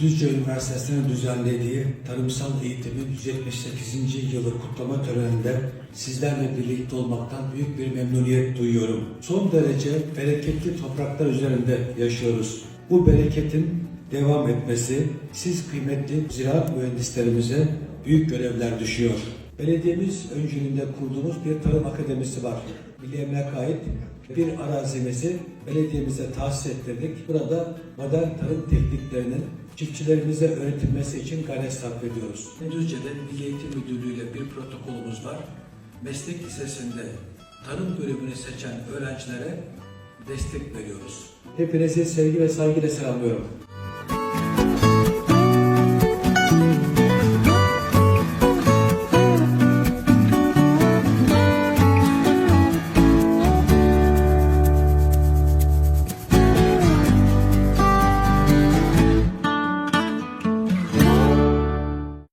Düzce Üniversitesi'nin düzenlediği tarımsal eğitimin 178. yılı kutlama töreninde sizlerle birlikte olmaktan büyük bir memnuniyet duyuyorum. Son derece bereketli topraklar üzerinde yaşıyoruz. Bu bereketin devam etmesi siz kıymetli ziraat mühendislerimize büyük görevler düşüyor. Belediyemiz öncülüğünde kurduğumuz bir tarım akademisi var. Milli Emlak'a ait bir arazimizi belediyemize tahsis ettirdik. Burada modern tarım tekniklerinin çiftçilerimize öğretilmesi için gayret sarf ediyoruz. Düzce'de Milli Eğitim Müdürlüğü ile bir protokolümüz var. Meslek lisesinde tarım bölümünü seçen öğrencilere destek veriyoruz. Hepinizi sevgi ve saygıyla selamlıyorum.